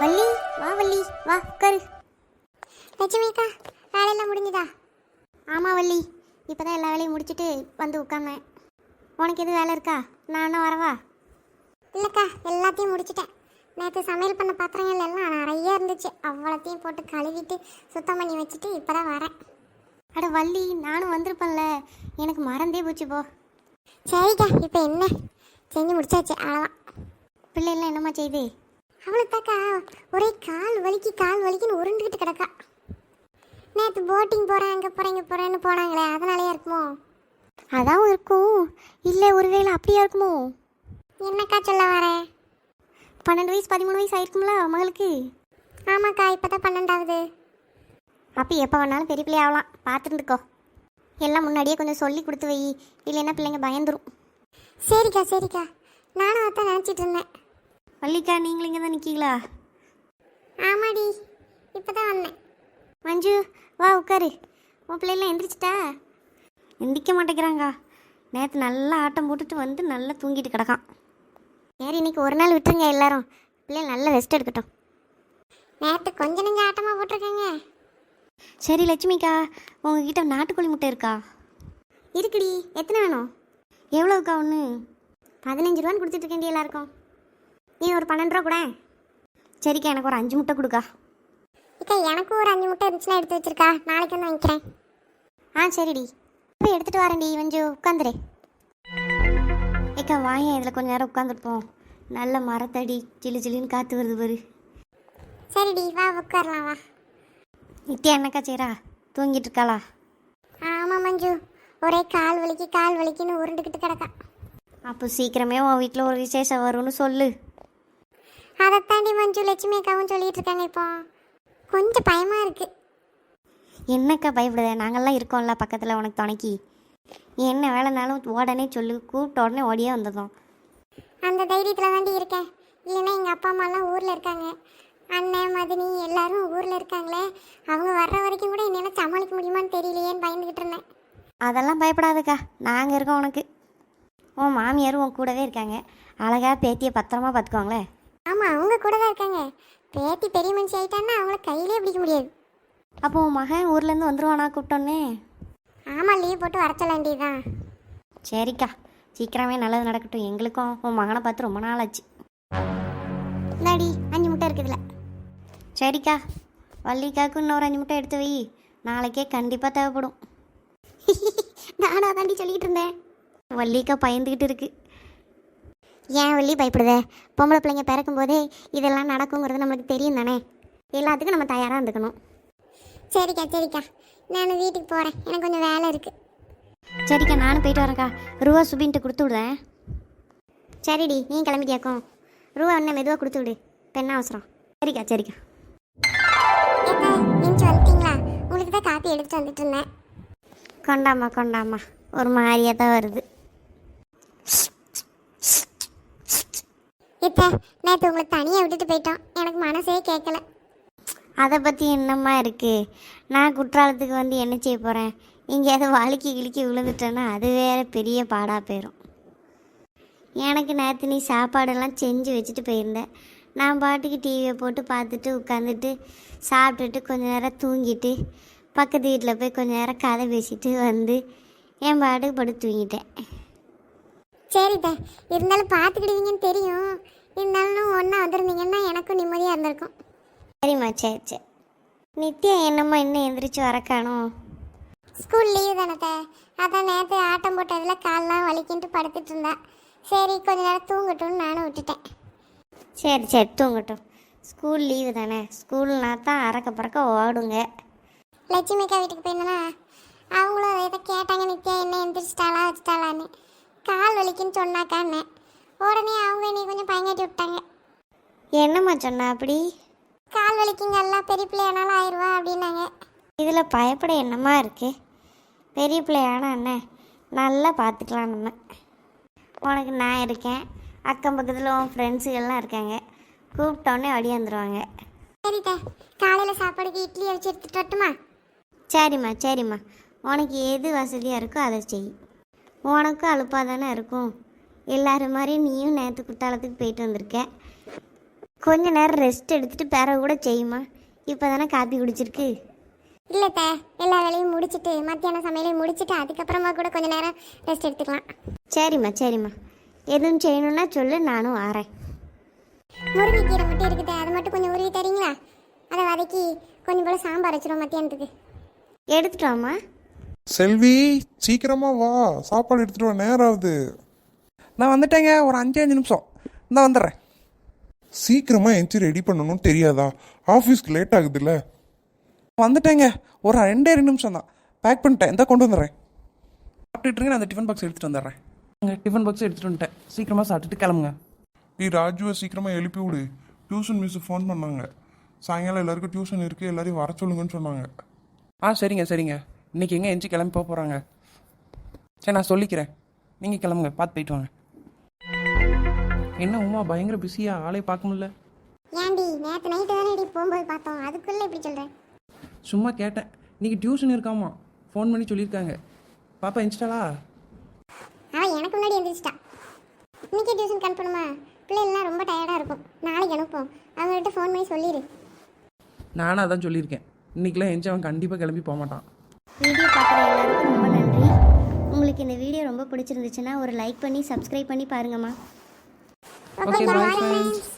வள்ளி வா வள்ளி வா உட்காரு. லட்சுமிக்கா வேலையெல்லாம் முடிஞ்சுதா? ஆமாம் வள்ளி இப்போ தான் எல்லா வேலையும் முடிச்சுட்டு வந்து உட்காந்தேன் உனக்கு எதுவும் வேலை இருக்கா? நான் வரவா? இல்லைக்கா எல்லாத்தையும் முடிச்சிட்டேன். நேற்று சமையல் பண்ண பாத்திரங்கள் எல்லாம் நிறைய இருந்துச்சு. அவ்வளோத்தையும் போட்டு கழுவிட்டு சுத்தம் பண்ணி வச்சுட்டு இப்போ தான் வரேன். அட வள்ளி நானும் வந்திருப்பேன்ல. எனக்கு மறந்தே போச்சு போ. சரிக்கா இப்போ என்ன? செஞ்சு முடிச்சாச்சு அவ்வளோதான் பிள்ளைலாம் என்னம்மா செய்யுது அவளுக்காக்கா ஒரே கால் வலிக்கு கால் வலிக்குன்னு உருண்டுக்கிட்டு கிடக்கா. நேற்று போட்டிங் போகிறேன் அங்கே போகிறேன் இங்கே போகிறேன்னு போனாங்களே அதனாலயா இருக்குமோ? அதான் இருக்கும். இல்லை ஒருவேளை அப்படியா இருக்குமோ? என்னக்கா சொல்ல வரேன் பன்னெண்டு வயசு பதிமூணு வயசு ஆயிருக்கும்ல மகளுக்கு? ஆமாக்கா இப்போ தான் பன்னெண்டாவது. அப்போ எப்போ வேணாலும் பெரிய பிள்ளை ஆகலாம். பார்த்துருந்துக்கோ எல்லாம் முன்னாடியே கொஞ்சம் சொல்லி கொடுத்து வை. இல்லைன்னா பிள்ளைங்க பயந்துரும். சரிக்கா சரிக்கா. நானும் அதான் நினச்சிட்டு இருந்தேன். வள்ளிக்கா நீங்களும் இங்கே தான் நிற்கீங்களா ஆமாடி இப்போ தான் வந்தேன். மஞ்சு வா உட்காரு. உன் பிள்ளைலாம் எந்திரிச்சிட்டா? எந்திரிக்க மாட்டேங்கிறாங்க. நேற்று நல்லா ஆட்டம் போட்டுட்டு வந்து நல்லா தூங்கிட்டு கிடக்கான். சரி இன்னைக்கு ஒரு நாள் விட்டுருங்க எல்லாரும். பிள்ளைங்க நல்லா ரெஸ்ட் எடுக்கட்டும். நேற்று கொஞ்ச நெஞ்ச ஆட்டமாக போட்டிருக்கேங்க. சரி லட்சுமிக்கா உங்ககிட்ட நாட்டுக்கோழி முட்டை இருக்கா? இருக்குடி எத்தனை வேணும்? எவ்வளோக்கா ஒன்று பதினஞ்சு ரூபான்னு கொடுத்துட்டு இருக்கேன்டி எல்லாருக்கும். நீ ஒரு பன்னெண்டு ரூபா கூட. சரிக்கா எனக்கு ஒரு அஞ்சு முட்டை கொடுக்கா. இக்கா எனக்கும் ஒரு அஞ்சு முட்டை இருந்துச்சுன்னா எடுத்து வச்சிருக்கா. நாளைக்கு வந்து வாங்கிக்கிறேன். ஆ சரிடி. போய் எடுத்துட்டு வரேன்டி மஞ்சு உட்காந்துரு. ஏக்கா வாயேன் இதில் கொஞ்ச நேரம் உட்காந்துருப்போம். நல்ல மரத்தடி சில்லு சில்லுன்னு காற்று வருது பாரு. சரிடி வா உட்காரலாம் வா. நித்யா என்னக்கா செய்றா? தூங்கிட்டு இருக்காளா? ஆமாம் மஞ்சு. ஒரே கால் வலிக்கு கால் வலிக்குன்னு உருண்டுக்கிட்டு கிடக்கா. அப்போ சீக்கிரமே உன் வீட்டில் ஒரு விசேஷம் வரும்னு சொல்லு. அதைத்தாண்டி மஞ்சு லட்சுமி அக்காவும் சொல்லிட்டு இருக்காங்க இப்போ. கொஞ்சம் பயமா இருக்கு. என்னக்கா பயப்படுத? நாங்கள்லாம் இருக்கோம்ல பக்கத்தில் உனக்கு துணைக்கி. என்ன வேலைனாலும் உடனே சொல்லு கூப்பிட்ட உடனே ஓடியே வந்ததும் அந்த தைரியத்தில் தாண்டி இருக்கேன். இல்லைன்னா எங்கள் அப்பா அம்மாலாம் ஊரில் இருக்காங்க. அண்ணன் மதினி எல்லாரும் ஊரில் இருக்காங்களே. அவங்க வர்ற வரைக்கும் கூட என்னால் சமாளிக்க முடியுமான்னு தெரியலையேன்னு பயந்துக்கிட்டு இருந்தேன். அதெல்லாம் பயப்படாதக்கா. நாங்கள் இருக்கோம் உனக்கு. உன் மாமியாரும் உன் கூடவே இருக்காங்க. அழகா பேத்தியை பத்திரமா பார்த்துக்குவாங்களே ஆமாம் அவங்க கூட தான் இருக்காங்க. பேத்தி பெரிய மனுஷி ஆயிட்டான்னா அவங்கள கையிலே பிடிக்க முடியாது. அப்போ உன் மகன் ஊர்லேருந்து வந்துருவானா கூப்பிட்டோன்னே? ஆமாம் லீவ் போட்டு வர சொல்ல சரிக்கா. சீக்கிரமே நல்லது நடக்கட்டும். எங்களுக்கும் உன் மகனை பார்த்து ரொம்ப நாள் ஆச்சு. இந்தாடி அஞ்சு முட்டை இருக்குதுல. சரிக்கா. வள்ளிக்காவுக்கு இன்னொரு அஞ்சு முட்டை எடுத்து வை. நாளைக்கே கண்டிப்பாக தேவைப்படும். நானும் அதாண்டி சொல்லிக்கிட்டு இருந்தேன். வள்ளிக்கா பயந்துக்கிட்டு இருக்கு. ஏன் வள்ளி பயப்படுதே? பொம்பளை பிள்ளைங்க பிறக்கும் போதே இதெல்லாம் நடக்குங்கிறது நம்மளுக்கு தெரியும் தானே? எல்லாத்துக்கும் நம்ம தயாராக இருந்துக்கணும். சரிக்கா சரிக்கா. நான் வீட்டுக்கு போகிறேன் எனக்கு கொஞ்சம் வேலை இருக்குது சரிக்கா நானும் போயிட்டு வரேன்க்கா. ரூபா சுபின்ட்டு கொடுத்து விடுறேன். சரிடி நீ கிளம்பிட்டியாக்கும் ரூபா ஒன்று மெதுவாக கொடுத்து விடு. என்ன அவசரம். சரிக்கா சரிக்கா. ஏங்க வந்துட்டீங்களா உங்களுக்கு தான் காப்பி எடுத்துட்டு வந்துட்டு இருந்தேன். கொண்டாம்மா கொண்டாம்மா. ஒரு மாதிரியாக தான் வருது. இப்போ நேற்று உங்களை தனியாக விட்டுட்டு போயிட்டோம். எனக்கு மனசே கேட்கல அதை பற்றி என்னம்மா இருக்குது நான் குற்றாலத்துக்கு வந்து என்ன செய்ய போகிறேன் எங்கேயாவது வழுக்கி கிழுக்கி விழுந்துட்டேன்னா அது வேற பெரிய பாடாக போயிடும் எனக்கு நேற்று நீ சாப்பாடெல்லாம் செஞ்சு வச்சுட்டு போயிருந்தேன். நான் பாட்டுக்கு டிவியை போட்டு பார்த்துட்டு உட்காந்துட்டு சாப்பிட்டுட்டு கொஞ்ச நேரம் தூங்கிட்டு பக்கத்து வீட்டில் போய் கொஞ்ச நேரம் கதை பேசிட்டு வந்து என் பாட்டுக்கு படுத்து தூங்கிட்டேன். சரிப்பா. இருந்தாலும் பார்த்துக்கிடுவீங்கன்னு தெரியும். இருந்தாலும் ஒன்றா வந்திருந்தீங்கன்னா எனக்கும் நிம்மதியாக இருந்திருக்கும். சரிம்மா சரி சரி நித்யா என்னம்மா இன்னும் எந்திரிச்சு வரக்கானோ? ஸ்கூல் லீவ் தானே அதான் நேற்று ஆட்டம் போட்டதில் கால்லாம் வலிக்கின்ட்டு படுத்துட்டு இருந்தா. சரி கொஞ்ச நேரம் தூங்கட்டும்னு நானும் விட்டுட்டேன். சரி சரி தூங்கட்டும். ஸ்கூல் லீவு தானே. ஸ்கூல்னா தான் அறக்க பறக்க ஓடுங்க. லட்சுமி அக்கா வீட்டுக்கு போயிருந்தேன்னா அவங்களும் எதை கேட்டாங்க நித்யா என்ன எந்திரிச்சிட்டாளா வச்சுட்டாளான்னு. கால் வலிக்குன்னு சொன்னாக்கான்னு உடனே அவங்க என்னை கொஞ்சம் பயங்காட்டி விட்டாங்க. என்னம்மா சொன்னா அப்படி? கால் வலிக்குங்க எல்லாம் பெரிய பிள்ளையானாலும் ஆயிடுவா அப்படின்னாங்க. இதில் பயப்பட என்னம்மா இருக்கு? பெரிய பிள்ளையான அண்ணன் நல்லா பார்த்துக்கலாம் நம்ம உனக்கு நான் இருக்கேன். அக்கம் பக்கத்தில் உன் ஃப்ரெண்ட்ஸுகள்லாம் இருக்காங்க. கூப்பிட்டோன்னே வந்துடுவாங்க சரித்தா காலையில் சாப்பாடுக்கு இட்லி வச்சு எடுத்துட்டு வரட்டுமா? சரிம்மா சரிம்மா. உனக்கு எது வசதியாக இருக்கோ அதை செய். உனக்கும் அலுப்பாக தானே இருக்கும். எல்லாரும் மாதிரி நீயும் நேற்று குற்றாலத்துக்கு போயிட்டு வந்திருக்க. கொஞ்ச நேரம் ரெஸ்ட் எடுத்துட்டு பிறகு கூட செய்யுமா? இப்போ தானே காப்பி குடிச்சிருக்கு. இல்லை தே எல்லா வேலையும் முடிச்சிட்டு மத்தியான சமையலையும் முடிச்சிட்டு அதுக்கப்புறமா கூட கொஞ்ச நேரம் ரெஸ்ட் எடுத்துக்கலாம். சரிம்மா சரிம்மா. எதுவும் செய்யணும்னா சொல்லு நானும் வரேன். முருங்கைக்கீரை மட்டும் இருக்குது அதை மட்டும் கொஞ்சம் உருவி தரீங்களா? அதை வதக்கி கொஞ்சம் போல் சாம்பார் வச்சிரும் மத்தியானத்துக்கு. எடுத்துட்டு வாம்மா. செல்வி சீக்கிரமா வா. சாப்பாடு எடுத்துட்டு வா நேரம் ஆகுது. நான் வந்துட்டேங்க ஒரு அஞ்சு அஞ்சு நிமிஷம். நான் வந்துடுறேன். சீக்கிரமா எந்திரி ரெடி பண்ணணும்னு தெரியாதா? ஆஃபீஸ்க்கு லேட் ஆகுதுல்ல. வந்துட்டேங்க ஒரு ரெண்டே ரெண்டு நிமிஷம் தான். பேக் பண்ணிட்டேன். இந்த கொண்டு வந்துடுறேன். சாப்பிட்டுட்டு இருங்க நான் அந்த டிஃபன் பாக்ஸ் எடுத்துகிட்டு வந்துடுறேன். அங்கே டிஃபன் பாக்ஸ் எடுத்துகிட்டு வந்துட்டேன். சீக்கிரமாக சாப்பிட்டுட்டு கிளம்புங்க. நீ ராஜுவை சீக்கிரமா எழுப்பி விடு. டியூஷன் மிஸ் ஃபோன் பண்ணாங்க. சாயங்காலம் எல்லாருக்கும் டியூஷன் இருக்கு எல்லாரையும் வர சொல்லுங்கன்னு சொன்னாங்க. ஆ சரிங்க சரிங்க. இன்னைக்கு எங்கே எஞ்சி கிளம்பி போக போகிறாங்க சரி நான் சொல்லிக்கிறேன். நீங்கள் கிளம்புங்க பார்த்து போயிட்டு வாங்க. என்ன உமா பயங்கர பிஸியாக ஆளே பார்க்க முடியல. ஏண்டி நேற்று நைட்டு தானே இடி போகும்போது பார்த்தோம். அதுக்குள்ளே இப்படி சொல்கிறேன் சும்மா கேட்டேன். இன்னைக்கு டியூஷன் இருக்காமா? ஃபோன் பண்ணி சொல்லியிருக்காங்க. பாப்பா எஞ்சிட்டாளா அவன் எனக்கு முன்னாடி எந்திரிச்சிட்டா. இன்னைக்கு டியூஷன் அனுப்பணுமா? பிள்ளைகள்லாம் ரொம்ப டயர்டாக இருக்கும். நாளைக்கு அனுப்போம் அவங்கள்ட்ட ஃபோன் பண்ணி சொல்லிடு. நானும் அதான் சொல்லியிருக்கேன். இன்னைக்கெல்லாம் எஞ்சி அவன் கண்டிப்பாக கிளம்பி போக மாட்டான். வீடியோ பார்க்குற எல்லாருக்கும் ரொம்ப நன்றி. உங்களுக்கு இந்த வீடியோ ரொம்ப பிடிச்சிருந்துச்சுன்னா ஒரு லைக் பண்ணி சப்ஸ்கிரைப் பண்ணி பாருங்கம்மா. Okay bye bye friends